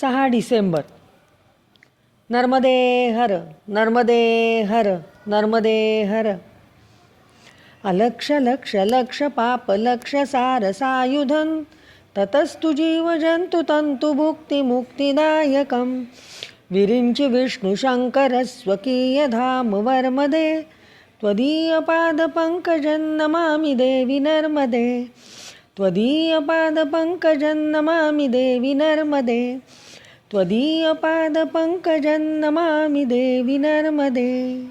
सहा डिसेंबर. नर्मदे हर नर्मदे हर नर्मदे हर. अलक्ष लक्ष लक्ष पाप लक्ष सार सायुधन ततस्तु जीव जंतु तंतु भुक्ती मुक्तिदायकम विरिंची वर्मदे. त्वदीय नमामि नर्मदे. त्वदीय नमामि नर्मदे. त्वदीय पाद नमामि देवी नर्मदे.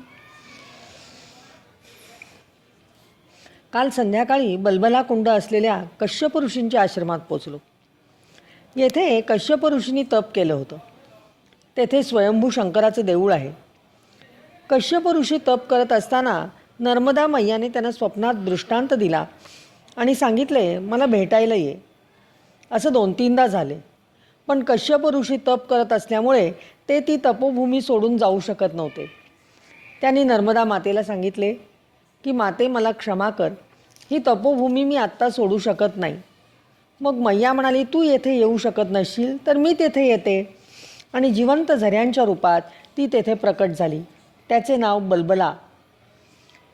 काल संध्याकाळी बलबला कुंड असलेल्या कश्यप ऋषींच्या आश्रमात पोचलो येथे कश्यप ऋषींनी तप केलं होतं. तेथे स्वयंभू शंकराचं देऊळ आहे. कश्यप ऋषी तप करत असताना नर्मदा मैयाने त्यांना स्वप्नात दृष्टांत दिला आणि सांगितले मला भेटायला ये. असं दोन तीनदा झाले. पण कश्यप ऋषी तप करत असल्यामुळे ते ती तपोभूमी सोडून जाऊ शकत नव्हते. त्यांनी नर्मदा मातेला सांगितले की माते मला क्षमा कर. ही तपोभूमी मी आत्ता सोडू शकत नाही. मग मैया म्हणाली तू येथे येऊ शकत नसशील तर मी तेथे येते. आणि जिवंत झऱ्यांच्या रूपात ती तेथे प्रकट झाली. त्याचे नाव बलबला.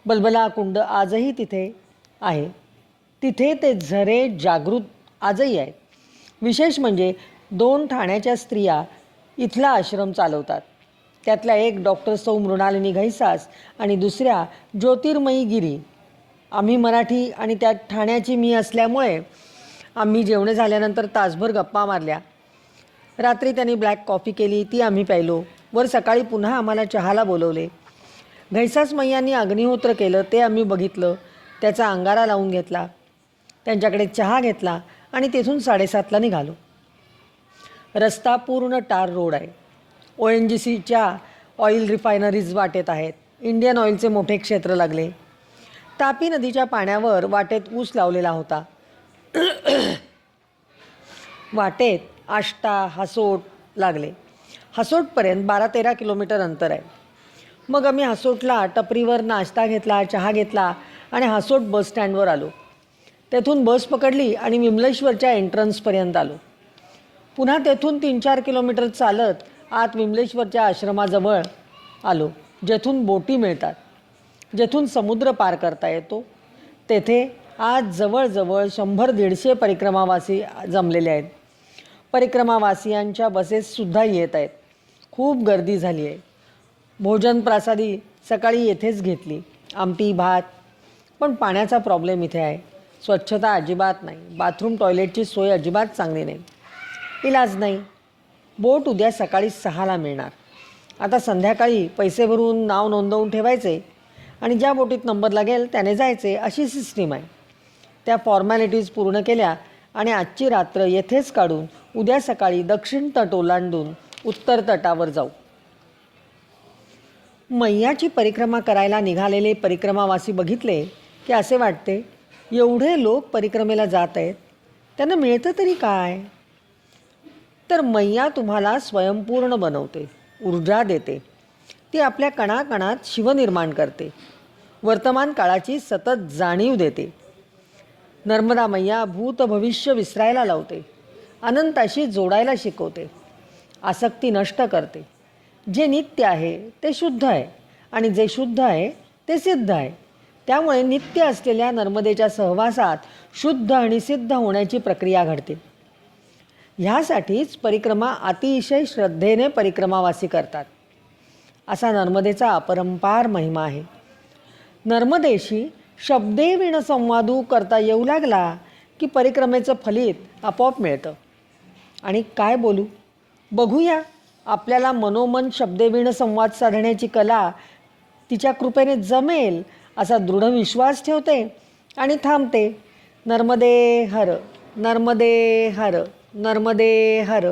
बलबला कुंड आजही तिथे आहे. तिथे ते झरे जागृत आजही आहेत. विशेष म्हणजे दोन ठाण्याच्या स्त्रिया इथला आश्रम चालवतात. त्यातल्या एक डॉक्टर सौ मृणालिनी घैसास आणि दुसऱ्या ज्योतिर्मयी गिरी. आम्ही मराठी आणि त्यात ठाण्याची मी असल्यामुळे आम्ही जेवणे झाल्यानंतर तासभर गप्पा मारल्या. रात्री त्यांनी ब्लॅक कॉफी केली ती आम्ही प्यायलो. वर सकाळी पुन्हा आम्हाला चहाला बोलवले. घैसास मैयांनी अग्निहोत्र केलं ते आम्ही बघितलं. त्याचा अंगारा लावून घेतला. त्यांच्याकडे चहा घेतला आणि तेथून साडेसातला निघालो. रस्ता पूर्ण टार रोड आहे. ओ एन जी सीच्या ऑइल रिफायनरीज वाटेत आहेत. इंडियन ऑइलचे मोठे क्षेत्र लागले. तापी नदीच्या पाण्यावर वाटेत ऊस लावलेला होता. वाटेत आष्टा हसोट लागले. हसोटपर्यंत बारा तेरा किलोमीटर अंतर आहे. मग आम्ही हसोटला टपरीवर नाश्ता घेतला चहा घेतला आणि हसोट बस स्टँडवर आलो. तेथून बस पकडली आणि विमलेश्वरच्या एंट्रन्सपर्यंत आलो. पुन्हा तेथून तीन चार किलोमीटर चालत आत विमलेश्वरच्या आश्रमाजवळ आलो जेथून बोटी मिळतात जेथून समुद्र पार करता येतो. तेथे आज जवळजवळ शंभर दीडशे परिक्रमावासी जमलेले आहेत. परिक्रमावासियांच्या बसेससुद्धा येत आहेत. खूप गर्दी झाली आहे. भोजन प्रासादी सकाळी येथेच घेतली. आमटी भात. पण पाण्याचा प्रॉब्लेम इथे आहे. स्वच्छता अजिबात नाही. बाथरूम टॉयलेटची सोय अजिबात चांगली नाही. इलाज नाही. बोट उद्या सकाळी सहाला मिळणार. आता संध्याकाळी पैसे भरून नाव नोंदवून ठेवायचे आणि ज्या बोटीत नंबर लागेल त्याने जायचे अशी सिस्टीम आहे. त्या फॉर्मॅलिटीज पूर्ण केल्या आणि आजची रात्र येथेच काढून उद्या सकाळी दक्षिण तट ओलांडून उत्तर तटावर जाऊ. मैयाची परिक्रमा करायला निघालेले परिक्रमावासी बघितले की असे वाटते एवढे लोक परिक्रमेला जात आहेत त्यांना मिळतं तरी काय? तर मैया तुम्हाला स्वयंपूर्ण बनवते ऊर्जा देते. ती आपल्या कणाकणात शिवनिर्माण करते. वर्तमान काळाची सतत जाणीव देते. नर्मदा मैया भूत भविष्य विसरायला लावते. अनंताशी जोडायला शिकवते. आसक्ती नष्ट करते. जे नित्य आहे ते शुद्ध आहे. आणि जे शुद्ध आहे ते सिद्ध आहे. त्यामुळे नित्य असलेल्या नर्मदेच्या सहवासात शुद्ध आणि सिद्ध होण्याची प्रक्रिया घडते. ह्यासाठीच परिक्रमा अतिशय श्रद्धेने परिक्रमावासी करतात. असा नर्मदेचा अपरंपार महिमा आहे. नर्मदेशी शब्दे विण संवादू करता येऊ लागला की परिक्रमेचं फलित आपोआप मिळतं. आणि काय बोलू? बघूया आपल्याला मनोमन शब्देविण संवाद साधण्याची कला तिच्या कृपेने जमेल असा दृढ विश्वास ठेवते आणि थांबते. नर्मदे हर नर्मदे हर. नर्मदे हर